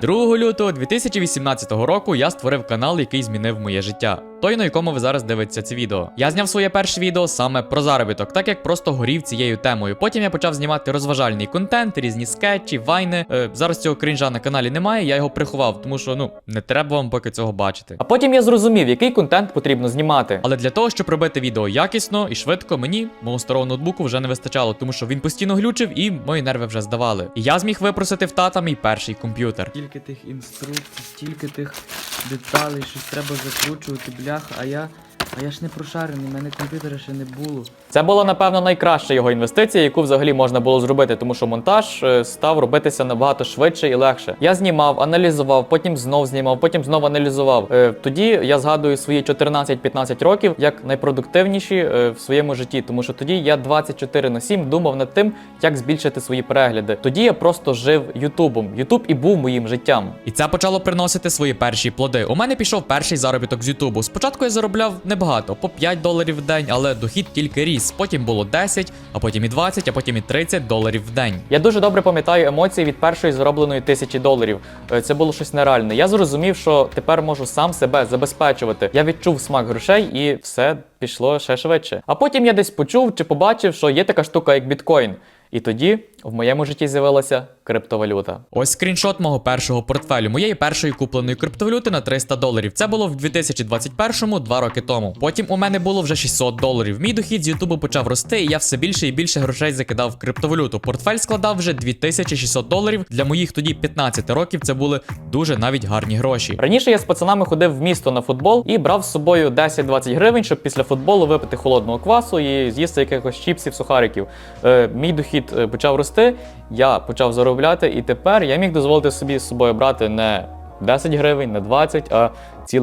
2 лютого 2018 року я створив канал, який змінив моє життя. Той, на якому ви зараз дивитеся це відео. Я зняв своє перше відео саме про заробіток, так як просто горів цією темою. Потім я почав знімати розважальний контент, різні скетчі, вайни. Е, зараз цього крінжа на каналі немає, я його приховав, тому що ну не треба вам поки цього бачити. А потім я зрозумів, який контент потрібно знімати. Але для того, щоб робити відео якісно і швидко, мені мого старого ноутбуку вже не вистачало, тому що він постійно глючив і мої нерви вже здавали. І я зміг випросити в тата мій перший комп'ютер. Стільки тих інструкцій, стільки тих деталей, щось треба закручувати, блях, а я. А я ж не прошарений, в мене комп'ютера ще не було. Це була, напевно, найкраща його інвестиція, яку взагалі можна було зробити, тому що монтаж е, став робитися набагато швидше і легше. Я знімав, аналізував, потім знов знімав, потім знов аналізував. Е, Тоді я згадую свої 14-15 років як найпродуктивніші е, в своєму житті, тому що тоді я 24 на 7 думав над тим, як збільшити свої перегляди. Тоді я просто жив Ютубом. Ютуб і був моїм життям. І це почало приносити свої перші плоди. У мене пішов перший заробіток з Ютубу. Спочатку я заробляв небагато, по 5 доларів в день, але дохід тільки ріс. Потім було 10, а потім і 20, а потім і 30 доларів в день. Я дуже добре пам'ятаю емоції від першої заробленої тисячі доларів. Е, Це було щось нереальне. Я зрозумів, що тепер можу сам себе забезпечувати. Я відчув смак грошей і все пішло ще швидше. А потім я десь почув чи побачив, що є така штука, як біткоін. І тоді в моєму житті з'явилася криптовалюта. Ось скріншот мого першого портфелю, моєї першої купленої криптовалюти на 300 доларів. Це було в 2021-му, два роки тому. Потім у мене було вже 600 доларів. Мій дохід з Ютубу почав рости, і я все більше і більше грошей закидав в криптовалюту. Портфель складав вже 2600 доларів. Для моїх тоді 15 років це були дуже навіть гарні гроші. Раніше я з пацанами ходив в місто на футбол і брав з собою 10-20 гривень, щоб після футболу випити холодного квасу і з'їсти якихось чіпсів, сухариків. Е, мій дохід е, почав рости, я почав заробляти, і тепер я міг дозволити собі з собою брати не 10 гривень, не 20, а цілих